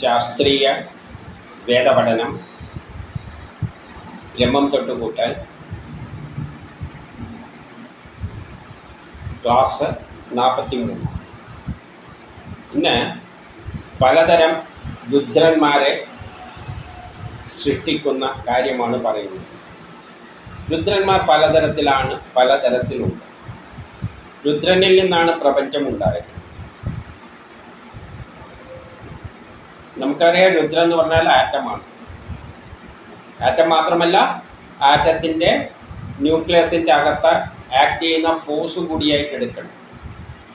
ശാസ്ത്രീയ വേദപഠനം ബ്രഹ്മം തൊട്ടുകൂട്ടൽ ക്ലാസ് നാൽപ്പത്തി മൂന്ന് ഇന്ന് പലതരം രുദ്രന്മാരെ സൃഷ്ടിക്കുന്ന കാര്യമാണ് പറയുന്നത്. രുദ്രന്മാർ പലതരത്തിലാണ് പലതരത്തിലുണ്ട്. രുദ്രനിൽ നിന്നാണ് പ്രപഞ്ചമുണ്ടായത്. നമുക്കറിയാം രുദ്രം എന്ന് പറഞ്ഞാൽ ആറ്റമാണ്. ആറ്റം മാത്രമല്ല ആറ്റത്തിന്റെ ന്യൂക്ലിയസിന്റെ അകത്ത് ആക്ട് ചെയ്യുന്ന ഫോഴ്സ് കൂടിയായിട്ട് എടുക്കണം.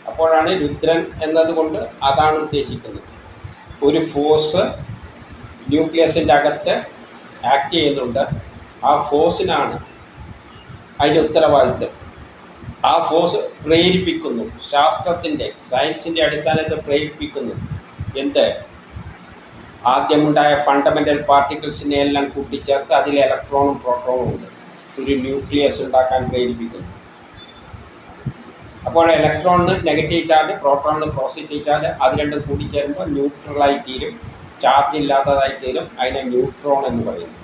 അപ്പോഴാണ് രുദ്രൻ എന്നതുകൊണ്ട് അതാണ് ഉദ്ദേശിക്കുന്നത്. ഒരു ഫോഴ്സ് ന്യൂക്ലിയസിന്റെ അകത്ത് ആക്ട് ചെയ്യുന്നുണ്ട്. ആ ഫോഴ്സിനാണ് അതിന്റെ ഉത്തരവാദിത്വം. ആ ഫോഴ്സ് പ്രേരിപ്പിക്കുന്നു. ശാസ്ത്രത്തിന്റെ സയൻസിന്റെ അടിസ്ഥാനത്തിൽ പ്രേരിപ്പിക്കുന്നു. എന്ത്? ആദ്യമുണ്ടായ ഫണ്ടമെന്റൽ പാർട്ടിക്കിൾസിനെ എല്ലാം കൂട്ടിച്ചേർത്ത് അതിൽ ഇലക്ട്രോണും പ്രോട്ടോണും ഉണ്ട്. ഒരു ന്യൂക്ലിയസ് ഉണ്ടാക്കാൻ പ്രേരിപ്പിക്കുന്നു അപ്പോൾ ഇലക്ട്രോണിന് നെഗറ്റീവ് ചാർജ് പ്രോട്ടോണിന് പോസിറ്റീവ് ചാർജ് അത് രണ്ടും കൂടിച്ചേരുമ്പോൾ ന്യൂട്രലായി തീരും. ചാർജ് ഇല്ലാത്തതായി തീരും. അതിനെ ന്യൂട്രോൺ എന്ന് പറയുന്നു.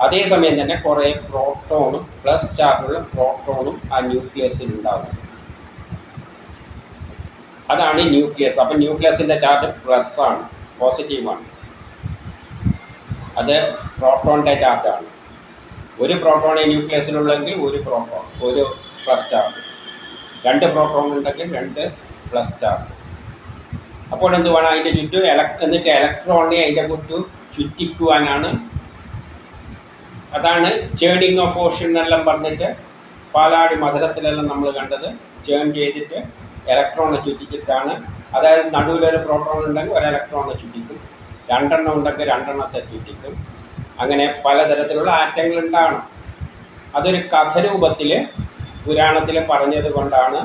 അതേസമയം തന്നെ കുറേ പ്രോട്ടോണും പ്ലസ് ചാർജുള്ള പ്രോട്ടോണും ആ ന്യൂക്ലിയസിൽ ഉണ്ടാകും. അതാണ് ന്യൂക്ലിയസ് അപ്പം ന്യൂക്ലിയസിന്റെ ചാർജ് പ്ലസ് ആണ്. പോസിറ്റീവാണ് അത് പ്രോട്ടോണിന്റെ ചാർജാണ് ഒരു പ്രോട്ടോണെ ന്യൂക്ലിയസിലുള്ളെങ്കിൽ ഒരു പ്രോട്ടോൺ ഒരു പ്ലസ് ചാർജ് രണ്ട് പ്രോട്ടോൺ ഉണ്ടെങ്കിൽ രണ്ട് പ്ലസ് ചാർജ് അപ്പോൾ എന്ത് വേണം? അതിന്റെ ചുറ്റും എലക് എന്നിട്ട് ഇലക്ട്രോണിനെ അതിന്റെ ചുറ്റും ചുറ്റിക്കുവാനാണ്. അതാണ് ചേണിങ് ഓഫ് ഓഷൻ എന്നെല്ലാം പറഞ്ഞിട്ട് പാലാടി മധുരത്തിലെല്ലാം നമ്മൾ കണ്ടത്. ചേൺ ചെയ്തിട്ട് ഇലക്ട്രോണിനെ ചുറ്റിച്ചിട്ടാണ്. അതായത് നടുവിലൊരു പ്രോട്ടോൺ ഉണ്ടെങ്കിൽ ഒരു ഇലക്ട്രോണിനെ ചുറ്റിക്കും. രണ്ടെണ്ണം ഉണ്ടെങ്കിൽ രണ്ടെണ്ണത്തെ ചുറ്റിക്കും അങ്ങനെ പലതരത്തിലുള്ള ആറ്റങ്ങൾ ഉണ്ടാകണം. അതൊരു കഥ രൂപത്തിൽ പുരാണത്തിൽ പറഞ്ഞത് കൊണ്ടാണ്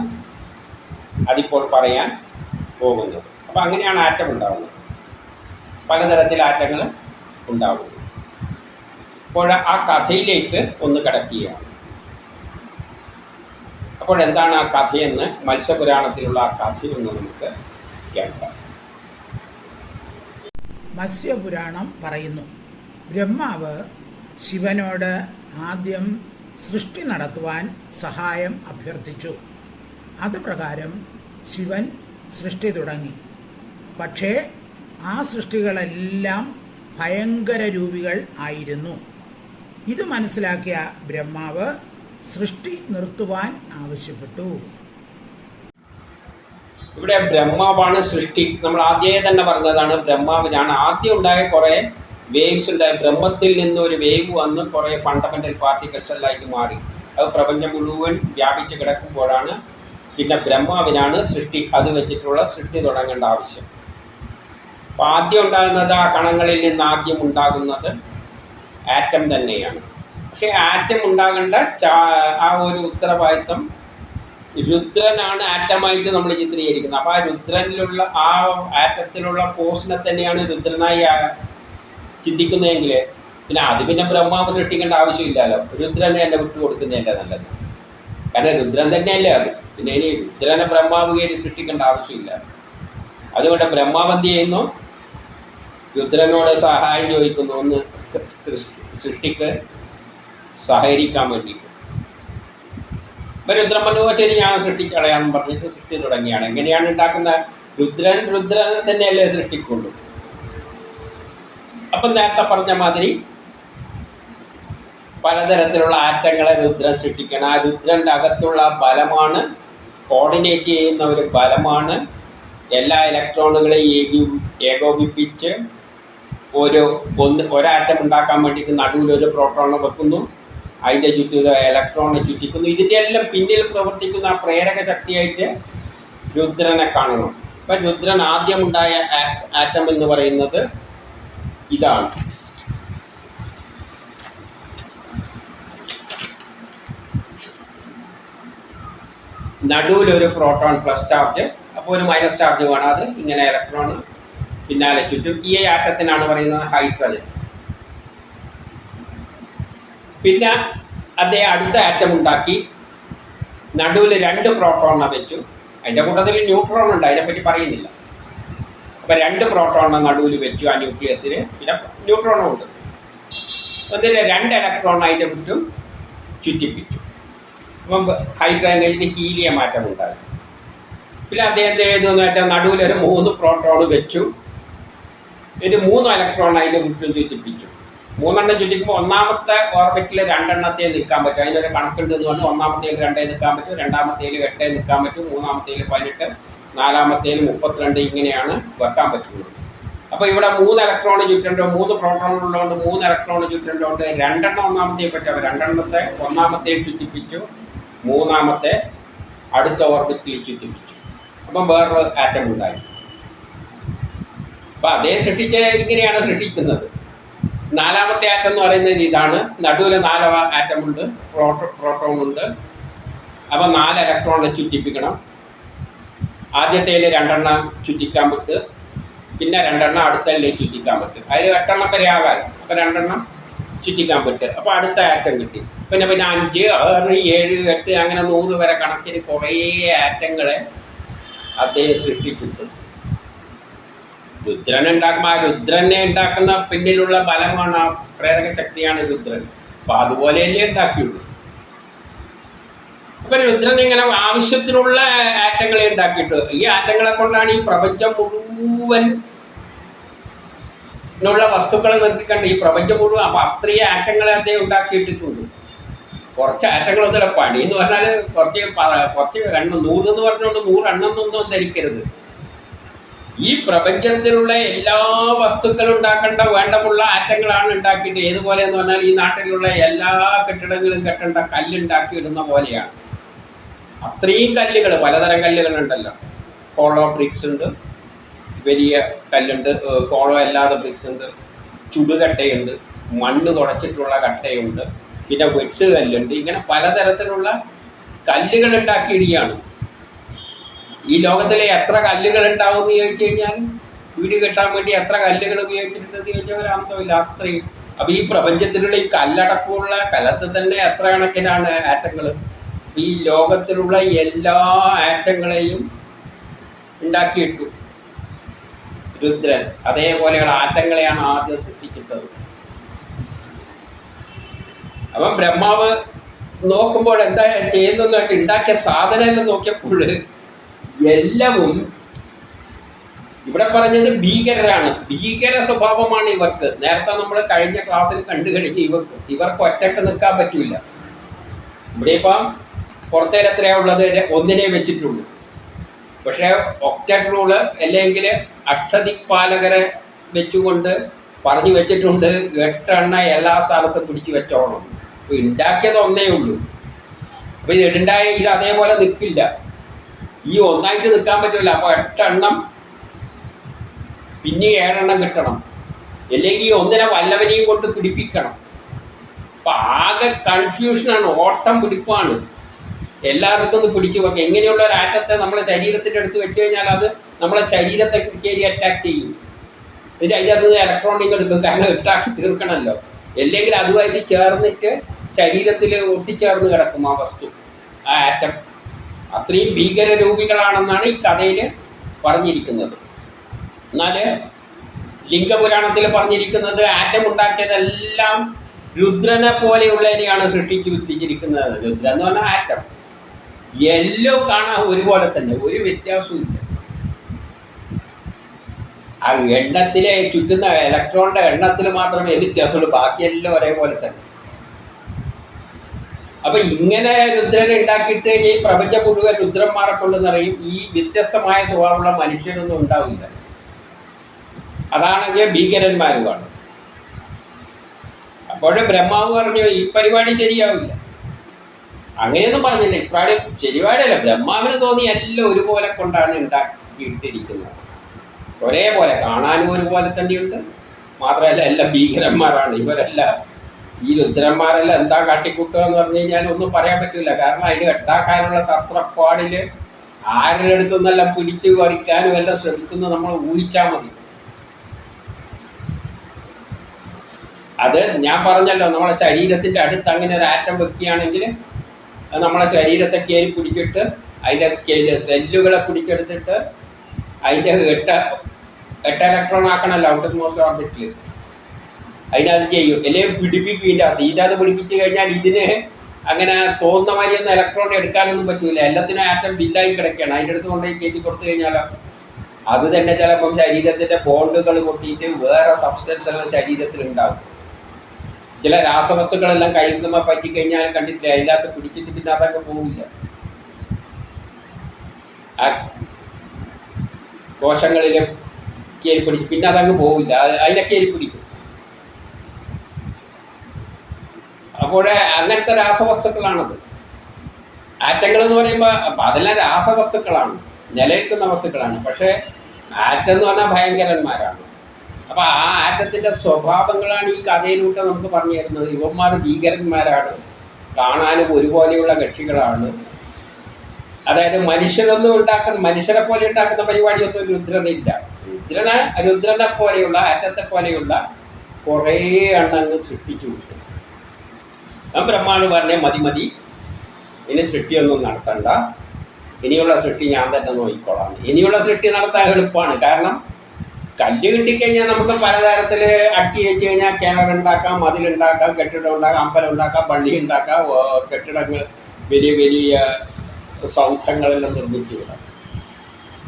അതിപ്പോൾ പറയാൻ പോകുന്നത്. അപ്പോൾ അങ്ങനെയാണ് ആറ്റം ഉണ്ടാകുന്നത് പലതരത്തിൽ ആറ്റങ്ങൾ ഉണ്ടാകുന്നു അപ്പോൾ ആ കഥയിലേക്ക് ഒന്ന് കടക്കുകയാണ്. അപ്പോൾ എന്താണ് ആ കഥയെന്ന് മത്സ്യപുരാണത്തിലുള്ള ആ കഥയൊന്ന് നമുക്ക് കേൾക്കാം. മത്സ്യപുരാണം പറയുന്നു. ബ്രഹ്മാവ് ശിവനോട് ആദ്യം സൃഷ്ടി നടത്തുവാൻ സഹായം അഭ്യർത്ഥിച്ചു. അതുപ്രകാരം ശിവൻ സൃഷ്ടി തുടങ്ങി. പക്ഷേ ആ സൃഷ്ടികളെല്ലാം ഭയങ്കര രൂപികൾ ആയിരുന്നു. ഇത് മനസ്സിലാക്കിയ ബ്രഹ്മാവ് സൃഷ്ടി നിർത്തുവാൻ ആവശ്യപ്പെട്ടു. ഇവിടെ ബ്രഹ്മാവാണ് സൃഷ്ടി. നമ്മൾ ആദ്യമേ തന്നെ പറഞ്ഞതാണ് ബ്രഹ്മാവിനാണ്. ആദ്യം ഉണ്ടായ കുറേ വേവ്സ് ഉണ്ടായ. ബ്രഹ്മത്തിൽ നിന്ന് ഒരു വേവ് വന്ന് കുറേ ഫണ്ടമെന്റൽ പാർട്ടിക്കൽസ് എല്ലായിട്ട് മാറി. അത് പ്രപഞ്ചം മുഴുവൻ വ്യാപിച്ച് കിടക്കുമ്പോഴാണ് പിന്നെ ബ്രഹ്മാവിനാണ് സൃഷ്ടി. അത് വെച്ചിട്ടുള്ള സൃഷ്ടി തുടങ്ങേണ്ട ആവശ്യം. അപ്പം ആദ്യം ഉണ്ടാകുന്നത് ആ കണങ്ങളിൽ നിന്ന് ആദ്യം ഉണ്ടാകുന്നത് ആറ്റം തന്നെയാണ്. പക്ഷേ ആറ്റം ഉണ്ടാകേണ്ട ആ ഒരു ഉത്തരവാദിത്വം രുദ്രനാണ് ആറ്റമായിട്ട് നമ്മൾ ചിത്രീകരിക്കുന്നത്. അപ്പോൾ ആ രുദ്രനിലുള്ള ആ ആറ്റത്തിലുള്ള ഫോഴ്സിനെ തന്നെയാണ് രുദ്രനായി ചിന്തിക്കുന്നതെങ്കിൽ പിന്നെ അത് പിന്നെ ബ്രഹ്മാവ് സൃഷ്ടിക്കേണ്ട ആവശ്യമില്ലല്ലോ. രുദ്രനെ തന്നെ വിട്ടുകൊടുക്കുന്നതല്ലേ നല്ലത്. കാരണം രുദ്രൻ തന്നെയല്ലേ അത്. പിന്നെ ഇനി രുദ്രനെ ബ്രഹ്മാവ് കയറി സൃഷ്ടിക്കേണ്ട ആവശ്യമില്ല. അതുകൊണ്ട് ബ്രഹ്മാവ് എന്ത് ചെയ്യുന്നു? രുദ്രനോട് സഹായം ചോദിക്കുന്നു. ഒന്ന് സൃഷ്ടിക്ക് സഹകരിക്കാൻ വേണ്ടി ഇപ്പം പറഞ്ഞു "ഓ, ശരി ഞാൻ സൃഷ്ടിച്ചളയാന്ന് പറഞ്ഞിട്ട് സൃഷ്ടി തുടങ്ങിയാണ്. എങ്ങനെയാണ് ഉണ്ടാക്കുന്ന രുദ്രൻ രുദ്രനെ തന്നെയല്ലേ സൃഷ്ടിക്കുള്ളൂ. അപ്പം നേരത്തെ പറഞ്ഞ മാതിരി പലതരത്തിലുള്ള ആറ്റങ്ങളെ രുദ്രൻ സൃഷ്ടിക്കണം. ആ രുദ്രന്റെ അകത്തുള്ള ബലമാണ് കോർഡിനേറ്റ് ചെയ്യുന്ന ഒരു ബലമാണ്. എല്ലാ ഇലക്ട്രോണുകളെയും ഏകീ ഏകോപിപ്പിച്ച് ഒരു ഒന്ന് ഒരാറ്റം ഉണ്ടാക്കാൻ വേണ്ടിയിട്ട് നടുവിൽ ഒരു പ്രോട്ടോൺ വെക്കുന്നു. അതിന്റെ ചുറ്റും ഇലക്ട്രോണെ ചുറ്റിക്കുന്നു. ഇതിന്റെ എല്ലാം പിന്നിൽ പ്രവർത്തിക്കുന്ന ആ പ്രേരക ശക്തിയായിട്ട് രുദ്രനെ കാണണം. ഇപ്പം രുദ്രൻ ആദ്യമുണ്ടായ ആറ്റം എന്ന് പറയുന്നത് ഇതാണ്. നടുവിലൊരു പ്രോട്ടോൺ പ്ലസ് ചാർജ് അപ്പോൾ ഒരു മൈനസ് ചാർജ് വേണം. അത് ഇങ്ങനെ ഇലക്ട്രോൺ പിന്നാലെ ചുറ്റും ഈ ആറ്റത്തിനാണ് പറയുന്നത് ഹൈഡ്രജൻ പിന്നെ അദ്ദേഹം അടുത്ത ആറ്റം ഉണ്ടാക്കി. നടുവിൽ രണ്ട് പ്രോട്ടോണെ വെച്ചു. അതിന്റെ കൂട്ടത്തിൽ ന്യൂട്രോൺ ഉണ്ട് അതിനെപ്പറ്റി പറയുന്നില്ല. അപ്പോൾ രണ്ട് പ്രോട്ടോണെ നടുവിൽ വെച്ചു ആ ന്യൂക്ലിയസിന് പിന്നെ ന്യൂട്രോണും ഉണ്ട്. എന്നിട്ട് രണ്ട് ഇലക്ട്രോൺ അതിന്റെ ചുറ്റും ചുറ്റിപ്പിച്ചു. അപ്പം ഹൈഡ്രജനിൽ ഹീലിയ മാറ്റം ഉണ്ടായി. പിന്നെ അദ്ദേഹം ചെയ്തു എന്ന് വെച്ചാൽ നടുവിലൊരു മൂന്ന് പ്രോട്ടോൺ വെച്ചു. ഇത് മൂന്ന് ഇലക്ട്രോൺ അതിന്റെ ചുറ്റും ചുറ്റിപ്പിച്ചു. മൂന്നെണ്ണം ചുറ്റിക്കുമ്പോൾ ഒന്നാമത്തെ ഓർബിറ്റിൽ രണ്ടെണ്ണത്തെ നിൽക്കാൻ പറ്റും. അതിനൊരു കണക്കുണ്ട് എന്ന് പറഞ്ഞാൽ ഒന്നാമത്തേൽ രണ്ടേ നിൽക്കാൻ പറ്റും രണ്ടാമത്തേൽ എട്ടേ നിൽക്കാൻ പറ്റും മൂന്നാമത്തേൽ പതിനെട്ട് നാലാമത്തേൽ മുപ്പത്തിരണ്ട് ഇങ്ങനെയാണ് വെക്കാൻ പറ്റുന്നത്. അപ്പോൾ ഇവിടെ മൂന്ന് ഇലക്ട്രോൺ ചുറ്റുണ്ടോ മൂന്ന് പ്രോട്ടോൺ ഉള്ളതുകൊണ്ട് മൂന്ന് ഇലക്ട്രോൺ ചുറ്റുണ്ടോണ്ട് രണ്ടെണ്ണം ഒന്നാമത്തെ പറ്റും രണ്ടെണ്ണത്തെ ഒന്നാമത്തെ ചുറ്റിപ്പിച്ചു മൂന്നാമത്തെ അടുത്ത ഓർബിറ്റിൽ ചുറ്റിപ്പിച്ചു. അപ്പം വേറൊരു ആറ്റം ഉണ്ടായി. അപ്പം അതേ സൃഷ്ടിച്ച ഇങ്ങനെയാണ് സൃഷ്ടിക്കുന്നത്. നാലാമത്തെ ആറ്റം എന്ന് പറയുന്നത് ഇതാണ്. നടുവിൽ നാല് ആറ്റമുണ്ട് പ്രോട്ടോ പ്രോട്ടോൺ ഉണ്ട്. അപ്പം നാല് ഇലക്ട്രോണിനെ ചുറ്റിപ്പിക്കണം. ആദ്യത്തേൽ രണ്ടെണ്ണം ചുറ്റിക്കാൻ വിട്ട് പിന്നെ രണ്ടെണ്ണം അടുത്തതിലേക്ക് ചുറ്റിക്കാൻ പറ്റും. അതിൽ എട്ടെണ്ണം വരെ ആകാൻ അപ്പം രണ്ടെണ്ണം ചുറ്റിക്കാൻ പറ്റും. അപ്പോൾ അടുത്ത ആറ്റം കിട്ടി. പിന്നെ പിന്നെ അഞ്ച് ആറ് ഏഴ് എട്ട് അങ്ങനെ നൂറ് വരെ കണക്കിന് കുറേ ആറ്റങ്ങളെ അദ്ദേഹം സൃഷ്ടിച്ചിട്ടുണ്ട്. രുദ്രൻ ഉണ്ടാക്കുമ്പോൾ ആ രുദ്രനെ ഉണ്ടാക്കുന്ന പിന്നിലുള്ള ബലമാണ് ആ പ്രേരക ശക്തിയാണ് രുദ്രൻ. അപ്പം അതുപോലെയല്ലേ ഉണ്ടാക്കിയുള്ളൂ. അപ്പൊ രുദ്രൻ ഇങ്ങനെ ആവശ്യത്തിനുള്ള ആറ്റങ്ങളെ ഉണ്ടാക്കിയിട്ട് ഈ ആറ്റങ്ങളെ കൊണ്ടാണ് ഈ പ്രപഞ്ചം മുഴുവൻ ുള്ള വസ്തുക്കളെ നിർത്തിക്കണ്ട് ഈ പ്രപഞ്ചം മുഴുവൻ അപ്പൊ അത്രയും ആറ്റങ്ങളെ അദ്ദേഹം ഉണ്ടാക്കിയിട്ടിട്ടുണ്ട്. കുറച്ച് ആറ്റങ്ങളൊന്നുമില്ല പണി എന്ന് പറഞ്ഞാൽ കുറച്ച് കുറച്ച് എണ്ണം നൂറ് എന്ന് പറഞ്ഞുകൊണ്ട് നൂറ് എണ്ണം ഒന്നും ധരിക്കരുത്. ഈ പ്രപഞ്ചത്തിലുള്ള എല്ലാ വസ്തുക്കളും ഉണ്ടാക്കേണ്ട വേണ്ടമുള്ള ആറ്റങ്ങളാണ് ഉണ്ടാക്കിയിട്ട് ഏതുപോലെ എന്ന് പറഞ്ഞാൽ ഈ നാട്ടിലുള്ള എല്ലാ കെട്ടിടങ്ങളും കെട്ടേണ്ട കല്ലുണ്ടാക്കി ഇടുന്ന പോലെയാണ്. അത്രയും കല്ലുകൾ പലതരം കല്ലുകളുണ്ടല്ലോ. ഹോളോ ബ്രിക്സ് ഉണ്ട് വലിയ കല്ലുണ്ട് ഹോളോ അല്ലാതെ ബ്രിക്സ് ഉണ്ട് ചുടുകട്ടയുണ്ട് മണ്ണ് തുടച്ചിട്ടുള്ള കട്ടയുണ്ട് പിന്നെ വെട്ടുകല്ലുണ്ട് ഇങ്ങനെ പലതരത്തിലുള്ള കല്ലുകൾ ഉണ്ടാക്കിയിടുകയാണ്. ഈ ലോകത്തിലെ എത്ര കല്ലുകൾ ഉണ്ടാവും എന്ന് ചോദിച്ചു കഴിഞ്ഞാൽ വീട് കെട്ടാൻ വേണ്ടി എത്ര കല്ലുകൾ ഉപയോഗിച്ചിട്ടുണ്ടെന്ന് ചോദിച്ചാൽ ഒരു അന്തമില്ല അത്രയും. അപ്പോൾ ഈ പ്രപഞ്ചത്തിലുള്ള ഈ കല്ലടക്കമുള്ള കലത്തിൽ തന്നെ എത്ര കണക്കിനാണ് ആറ്റങ്ങൾ ഈ ലോകത്തിലുള്ള എല്ലാ ആറ്റങ്ങളെയും ഉണ്ടാക്കിയിട്ടു രുദ്രൻ. അതേപോലെയുള്ള ആറ്റങ്ങളെയാണ് ആദ്യം സൃഷ്ടിച്ചിട്ടത്. അപ്പം ബ്രഹ്മാവ് നോക്കുമ്പോൾ എന്താ ചെയ്യുന്നതെന്ന് വെച്ചാൽ ഉണ്ടാക്കിയ സാധനങ്ങൾ നോക്കിയപ്പോൾ എല്ലാവും ഇവിടെ പറഞ്ഞത് ഭീകരരാണ്. ഭീകര സ്വഭാവമാണ് ഇവർക്ക്. നേരത്തെ നമ്മൾ കഴിഞ്ഞ ക്ലാസ്സിൽ കണ്ടു കഴിഞ്ഞ് ഇവർക്ക്. ഇവർക്ക് ഒറ്റയ്ക്ക് നിൽക്കാൻ പറ്റില്ല ഇവിടെ ഇപ്പം പുറത്തേൽ എത്രയാ ഉള്ളത്? ഒന്നിനെ വെച്ചിട്ടുള്ളൂ. പക്ഷേ ഒക്ടറ്റ് റൂൾ അല്ലെങ്കിൽ അഷ്ടദിക്പാലകരെ വെച്ചുകൊണ്ട് പറഞ്ഞു വെച്ചിട്ടുണ്ട് എട്ടെണ്ണ എല്ലാ സ്ഥലത്തും പിടിച്ചു വെച്ചോണം അപ്പോൾ ഉണ്ടാക്കിയത് ഒന്നേ ഉള്ളൂ. അപ്പോൾ ഇത് ഉണ്ടായ ഇത് അതേപോലെ നിൽക്കില്ല ഈ ഒന്നായിട്ട് നിൽക്കാൻ പറ്റില്ല. അപ്പോൾ എട്ടെണ്ണം പിന്നെ ഏഴെണ്ണം കിട്ടണം. അല്ലെങ്കിൽ ഒന്നിനെ വല്ലവനെയും കൊണ്ട് പിടിപ്പിക്കണം. അപ്പം ആകെ കൺഫ്യൂഷനാണ് ഓട്ടം പിടിപ്പാണ്. എല്ലാവർക്കും ഒന്ന് പിടിച്ചു വെക്കാം. എങ്ങനെയുള്ള ഒരു ആറ്റത്തെ നമ്മുടെ ശരീരത്തിന്റെ അടുത്ത് വെച്ച് കഴിഞ്ഞാൽ അത് നമ്മളെ ശരീരത്തെ കയറി അറ്റാക്ക് ചെയ്യും. എന്നിട്ട് അതിന്റെ അത് ഇലക്ട്രോണിക് എടുക്കും. കാരണം ഇട്ടാക്കി തീർക്കണമല്ലോ. അല്ലെങ്കിൽ അതുമായിട്ട് ചേർന്നിട്ട് ശരീരത്തിൽ ഒട്ടിച്ചേർന്ന് കിടക്കും ആ വസ്തു ആ ആറ്റം അത്രയും ഭീകരരൂപികളാണെന്നാണ് ഈ കഥയിൽ പറഞ്ഞിരിക്കുന്നത്. എന്നാൽ ലിംഗപുരാണത്തിൽ പറഞ്ഞിരിക്കുന്നത് ആറ്റം ഉണ്ടാക്കിയതെല്ലാം രുദ്രനെ പോലെയുള്ളതിനെയാണ് സൃഷ്ടിച്ചു വിത്തിച്ചിരിക്കുന്നത് രുദ്രൻ എന്ന് പറഞ്ഞാൽ ആറ്റം. എല്ലോ കാണാൻ ഒരുപോലെ തന്നെ ഒരു വ്യത്യാസവും ഇല്ല ആ എണ്ണത്തിലെ ചുറ്റുന്ന ഇലക്ട്രോണിന്റെ എണ്ണത്തിൽ മാത്രമേ വ്യത്യാസമുള്ളൂ. ബാക്കിയെല്ലാം ഒരേപോലെ തന്നെ. അപ്പൊ ഇങ്ങനെ രുദ്രനെ ഉണ്ടാക്കിയിട്ട് ഈ പ്രപഞ്ചം മുഴുവൻ രുദ്രന്മാരെ നിറയും. ഈ വ്യത്യസ്തമായ സ്വഭാവമുള്ള മനുഷ്യനൊന്നും ഉണ്ടാവില്ല. അതാണെങ്കിൽ ഭീകരന്മാരുമാണ് അപ്പോൾ ബ്രഹ്മാവ് പറഞ്ഞു ഈ പരിപാടി ശരിയാവില്ല. അങ്ങനെയൊന്നും പറഞ്ഞില്ല. ഇപ്രാടി ശരിപാടല്ല ബ്രഹ്മാവിന് തോന്നി എല്ലാം ഒരുപോലെ കൊണ്ടാണ് ഉണ്ടാക്കിയിട്ടിരിക്കുന്നത്. ഒരേപോലെ കാണാനും ഒരുപോലെ തന്നെയുണ്ട്. മാത്രമല്ല എല്ലാം ഭീകരന്മാരാണ്. ഇവരെല്ലാം ഈ രുദ്രന്മാരെല്ലാം എന്താ കാട്ടിക്കൂട്ടുക എന്ന് പറഞ്ഞു കഴിഞ്ഞാൽ ഒന്നും പറയാൻ പറ്റില്ല. കാരണം അതിന് കെട്ടാക്കാനുള്ള തത്രപ്പാടിൽ ആരുടെ അടുത്തുനിന്നെല്ലാം പിടിച്ചു പറിക്കാനും എല്ലാം ശ്രമിക്കുന്നത് നമ്മൾ ഊഹിച്ചാൽ മതി. അത് ഞാൻ പറഞ്ഞല്ലോ നമ്മളെ ശരീരത്തിന്റെ അടുത്ത് അങ്ങനെ ഒരു ആറ്റം വെക്കുകയാണെങ്കിൽ നമ്മളെ ശരീരത്തെ കയറി പിടിച്ചിട്ട് അതിന്റെ സ്കെൽ സെല്ലുകളെ പിടിച്ചെടുത്തിട്ട് അതിന്റെ എട്ട് എട്ട് ഇലക്ട്രോൺ ആക്കണമല്ലോ ഔട്ടർ മോസ്റ്റ് ഓർബിറ്റിൽ അതിനകത്ത് ചെയ്യും? എന്നെ പിടിപ്പിക്കും ഇതിന്റെ അകത്ത്. പിടിപ്പിച്ച് കഴിഞ്ഞാൽ ഇതിന് അങ്ങനെ തോന്നുന്ന മാതിരി ഒന്നും ഇലക്ട്രോൺ എടുക്കാനൊന്നും പറ്റൂല. എല്ലാത്തിനും ആറ്റം ബില്ലായി കിടക്കുകയാണ്. അതിന്റെ അടുത്ത് കൊണ്ടുപോയി കയറ്റി കൊടുത്തു കഴിഞ്ഞാലോ? അത് തന്നെ ചിലപ്പം ശരീരത്തിന്റെ ബോണ്ടുകൾ പൊട്ടിയിട്ട് വേറെ സബ്സ്റ്റൻസ് എല്ലാം ശരീരത്തിൽ ഉണ്ടാവും ചില രാസവസ്തുക്കളെല്ലാം കയ്യിൽ പറ്റിക്കഴിഞ്ഞാൽ കണ്ടിട്ടില്ല? അതിന്റെ പിടിച്ചിട്ട് പിന്നെ അതൊക്കെ പോവില്ല. കോശങ്ങളിലും കയറി പിടിക്കും പിന്നെ അതങ്ങ് പോവില്ല. അതിനൊക്കെ അതിനെ കയറി പിടിക്കും അപ്പോൾ അങ്ങനത്തെ രാസവസ്തുക്കളാണത്. ആറ്റങ്ങൾ എന്ന് പറയുമ്പോൾ അപ്പം അതെല്ലാം രാസവസ്തുക്കളാണ്. നിലനിൽക്കുന്ന വസ്തുക്കളാണ് പക്ഷേ ആറ്റം എന്ന് പറഞ്ഞാൽ ഭയങ്കരന്മാരാണ്. അപ്പോൾ ആ ആറ്റത്തിന്റെ സ്വഭാവങ്ങളാണ് ഈ കഥയിലൂടെ നമുക്ക് പറഞ്ഞു തരുന്നത്. ഇവന്മാർ ഭീകരന്മാരാണ്. കാണാനും ഒരുപോലെയുള്ള കക്ഷികളാണ്. അതായത് മനുഷ്യരൊന്നും ഉണ്ടാക്കുന്ന മനുഷ്യരെ പോലെ ഉണ്ടാക്കുന്ന പരിപാടിയൊന്നും രുദ്രനില്ല. രുദ്രനെ രുദ്രനെ പോലെയുള്ള ആറ്റത്തെ പോലെയുള്ള കുറേ എണ്ണങ്ങൾ സൃഷ്ടിച്ചു. വിട്ടു ഞാൻ ബ്രഹ്മാവ് പറഞ്ഞേ മതി മതി. ഇനി സൃഷ്ടിയൊന്നും നടത്തണ്ട. ഇനിയുള്ള സൃഷ്ടി ഞാൻ തന്നെ നോക്കിക്കോളാം. ഇനിയുള്ള സൃഷ്ടി നടത്താൻ എളുപ്പമാണ്. കാരണം കല്ല് കിട്ടിക്കഴിഞ്ഞാൽ നമുക്ക് പലതരത്തിൽ അട്ടി വെച്ച് കഴിഞ്ഞാൽ കിണർ ഉണ്ടാക്കാം മതിലുണ്ടാക്കാം കെട്ടിടം ഉണ്ടാക്കാം അമ്പലം ഉണ്ടാക്കാം പള്ളി ഉണ്ടാക്കാം കെട്ടിടങ്ങൾ വലിയ വലിയ സൗധങ്ങളെല്ലാം നിർമ്മിച്ചു വിടാം.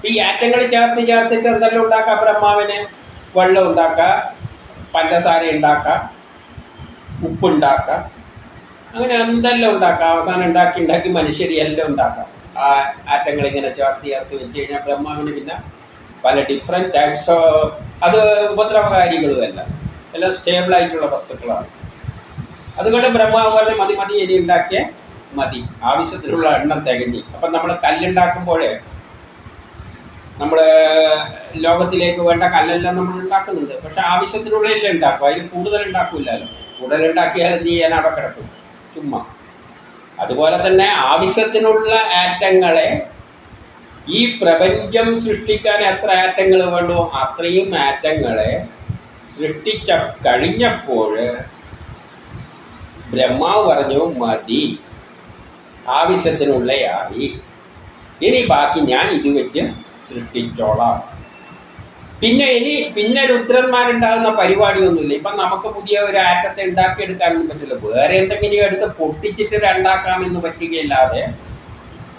ഈ ആറ്റങ്ങൾ ചേർത്ത് ചേർത്തിട്ട് എന്തെല്ലാം ഉണ്ടാക്കാം ബ്രഹ്മാവിന്? വെള്ളം ഉണ്ടാക്കാം പഞ്ചസാര ഉണ്ടാക്കാം ഉപ്പുണ്ടാക്കാം അങ്ങനെ എന്തെല്ലാം ഉണ്ടാക്കാം? അവസാനം ഉണ്ടാക്കി ഉണ്ടാക്കി മനുഷ്യരെ എല്ലാം ഉണ്ടാക്കാം. ആ ആറ്റങ്ങൾ ഇങ്ങനെ ചേർത്ത് ചേർത്ത് വെച്ച് കഴിഞ്ഞാൽ ബ്രഹ്മാവിന് പിന്നെ പല ഡിഫറെന്റ് ടൈപ്സ് ഓഫ് അത് ഉപദ്രവകാരികളുമല്ല എല്ലാം സ്റ്റേബിൾ ആയിട്ടുള്ള വസ്തുക്കളാണ്. അതുകൊണ്ട് ബ്രഹ്മാവ് പറഞ്ഞ് മതി മതി ഇനി ഉണ്ടാക്കിയ മതി. ആവശ്യത്തിനുള്ള എണ്ണം തികഞ്ഞി. അപ്പം നമ്മൾ കല്ലുണ്ടാക്കുമ്പോഴേ നമ്മൾ ലോകത്തിലേക്ക് വേണ്ട കല്ലെല്ലാം നമ്മൾ ഉണ്ടാക്കുന്നുണ്ട്. പക്ഷെ ആവശ്യത്തിനുള്ളിലേ ഉണ്ടാക്കും. അതിൽ കൂടുതൽ ഉണ്ടാക്കില്ലല്ലോ. കൂടുതൽ ഉണ്ടാക്കിയാൽ എന്ത് ചെയ്യാൻ അവിടെ കിടക്കും. ചുമ്മാ. അതുപോലെ തന്നെ ആവശ്യത്തിനുള്ള ആറ്റങ്ങളെ ഈ പ്രപഞ്ചം സൃഷ്ടിക്കാൻ എത്ര ആറ്റങ്ങൾ വേണ്ടോ? അത്രയും ആറ്റങ്ങളെ സൃഷ്ടിച്ച കഴിഞ്ഞപ്പോൾ ബ്രഹ്മാവ് പറഞ്ഞു മതി. ആവശ്യത്തിനുള്ളയായി. ഇനി ബാക്കി ഞാൻ ഇത് വെച്ച് സൃഷ്ടിച്ചോളാം. പിന്നെ ഇനി പിന്നെ രുദ്രന്മാരുണ്ടാകുന്ന പരിപാടിയൊന്നുമില്ല. ഇപ്പം നമുക്ക് പുതിയ ഒരു ആറ്റത്തെ ഉണ്ടാക്കിയെടുക്കാനൊന്നും പറ്റില്ല. വേറെ എന്തെങ്കിലും എടുത്ത് പൊട്ടിച്ചിട്ട് രണ്ടാക്കാമെന്ന് പറ്റുകയില്ലാതെ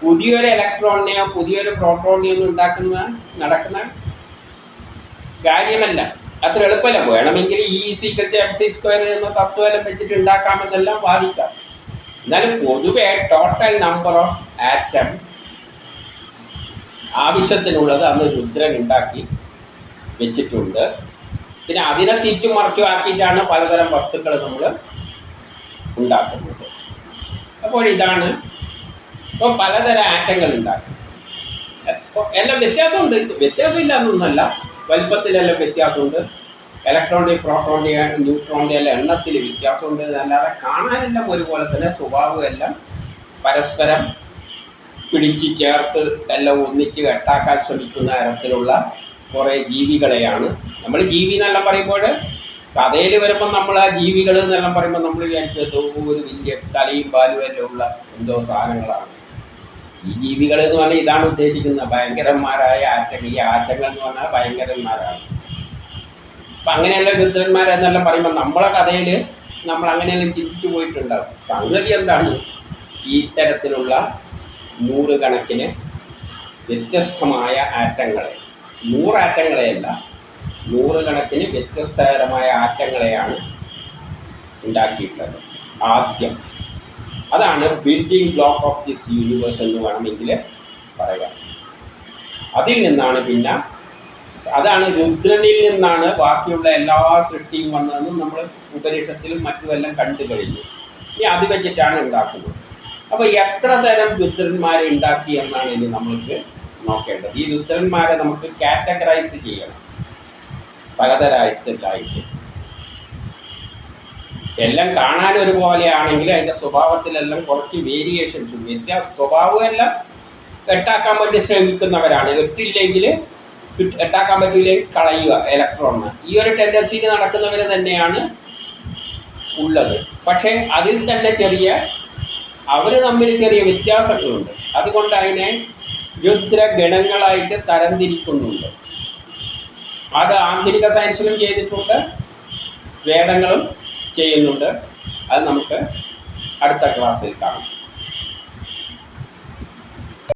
പുതിയൊരു ഇലക്ട്രോണിനെയോ പുതിയൊരു പ്രോട്ടോണിനെയോ ഒന്നും ഉണ്ടാക്കുന്ന നടക്കുന്ന കാര്യമല്ല. അത്ര എളുപ്പമല്ല. വേണമെങ്കിൽ ഈ സീക്രട്ട് എം സി സ്ക്വയർ എന്ന തത്വമെല്ലാം വെച്ചിട്ട് ഉണ്ടാക്കാമെന്നെല്ലാം വാദിക്കാം. എന്നാലും പൊതുവെ ടോട്ടൽ നമ്പർ ഓഫ് ആറ്റം ആവശ്യത്തിനുള്ളത് അന്ന് രുദ്രൻ ഉണ്ടാക്കി വെച്ചിട്ടുണ്ട്. പിന്നെ അതിനെ തിരിച്ചു മറിച്ചു ആക്കിയിട്ടാണ് പലതരം വസ്തുക്കൾ നമ്മൾ ഉണ്ടാക്കുന്നത്. അപ്പോൾ ഇതാണ് ഇപ്പോൾ പലതരം ആറ്റങ്ങൾ ഉണ്ടാക്കും എല്ലാം വ്യത്യാസമുണ്ട്. വ്യത്യാസമില്ല എന്നൊന്നല്ല വലിപ്പത്തിലെല്ലാം വ്യത്യാസമുണ്ട്. ഇലക്ട്രോണിക് പ്രോട്ടോണിയ ന്യൂട്രോണിയ എല്ലാം എണ്ണത്തിൽ വ്യത്യാസമുണ്ട് അല്ലാതെ കാണാനെല്ലാം ഒരുപോലെ തന്നെ സ്വഭാവം എല്ലാം പരസ്പരം പിടിച്ച് ചേർത്ത് എല്ലാം ഒന്നിച്ച് കെട്ടാക്കാൻ ശ്രമിക്കുന്ന തരത്തിലുള്ള കുറേ ജീവികളെയാണ്. നമ്മൾ ജീവി എന്നെല്ലാം പറയുമ്പോൾ കഥയിൽ വരുമ്പോൾ നമ്മൾ ആ ജീവികൾ എന്നെല്ലാം പറയുമ്പോൾ നമ്മൾ വിചാരിച്ചത് ഒരു വലിയ തലയും പാലും എല്ലാം ഉള്ള എന്തോ സാധനങ്ങളാണ്. ഈ ജീവികൾ എന്ന് പറഞ്ഞാൽ ഇതാണ് ഉദ്ദേശിക്കുന്നത്. ഭയങ്കരന്മാരായ ആറ്റങ്ങൾ ഈ ആറ്റങ്ങൾ എന്ന് പറഞ്ഞാൽ ഭയങ്കരന്മാരാണ്. അപ്പം അങ്ങനെയല്ല രുദ്രന്മാരെന്നെല്ലാം പറയുമ്പോൾ നമ്മളെ കഥയിൽ നമ്മൾ അങ്ങനെയെല്ലാം ചിന്തിച്ചു പോയിട്ടുണ്ടാവും. സംഗതി എന്താണ്? ഈ തരത്തിലുള്ള നൂറുകണക്കിന് വ്യത്യസ്തമായ ആറ്റങ്ങളെ. നൂറ് ആറ്റങ്ങളെയല്ല നൂറുകണക്കിന് വ്യത്യസ്തകരമായ ആറ്റങ്ങളെയാണ് ഉണ്ടാക്കിയിട്ടുള്ളത്. ആദ്യം അതാണ് building block of this universe എന്ന് വേണമെങ്കിൽ പറയാം. അതിൽ നിന്നാണ് പിന്നെ അതാണ് രുദ്രനിൽ നിന്നാണ് ബാക്കിയുള്ള എല്ലാ സൃഷ്ടിയും വന്നതെന്നും നമ്മൾ ഉപനിഷത്തിലും മറ്റുമെല്ലാം കണ്ടു കഴിഞ്ഞു. ഇനി അത് വെച്ചിട്ടാണ് ഉണ്ടാക്കുന്നത്. അപ്പോൾ എത്ര തരം രുദ്രന്മാരെ ഉണ്ടാക്കി എന്നാണ് ഇനി നമ്മൾക്ക് നോക്കേണ്ടത്. ഈ രുദ്രന്മാരെ നമുക്ക് കാറ്റഗറൈസ് ചെയ്യണം. പലതരത്തിലായിട്ട് എല്ലാം കാണാൻ ഒരുപോലെയാണെങ്കിൽ അതിന്റെ സ്വഭാവത്തിലെല്ലാം കുറച്ച് വേരിയേഷൻസ് വ്യത്യാസ സ്വഭാവമെല്ലാം എട്ടാക്കാൻ വേണ്ടി ശ്രമിക്കുന്നവരാണ്. എട്ടില്ലെങ്കിൽ എട്ടാക്കാൻ പറ്റില്ലെങ്കിൽ കളയുക ഇലക്ട്രോണിന് ഈ ഒരു ടെൻഡൻസിയിൽ നടക്കുന്നവർ തന്നെയാണ് ഉള്ളത്. പക്ഷേ അതിൽ തന്നെ ചെറിയ അവർ തമ്മിൽ ചെറിയ വ്യത്യാസങ്ങളുണ്ട്. അതുകൊണ്ട് അതിനെ രുദ്രഗണങ്ങളായിട്ട് തരംതിരിക്കുന്നുണ്ട്. അത് ആന്തരിക സയൻസിലും ചെയ്തിട്ടുണ്ട്. വേദങ്ങളും ചെയ്യുന്നുണ്ട്. അത് നമുക്ക് അടുത്ത ക്ലാസ്സിൽ കാണാം.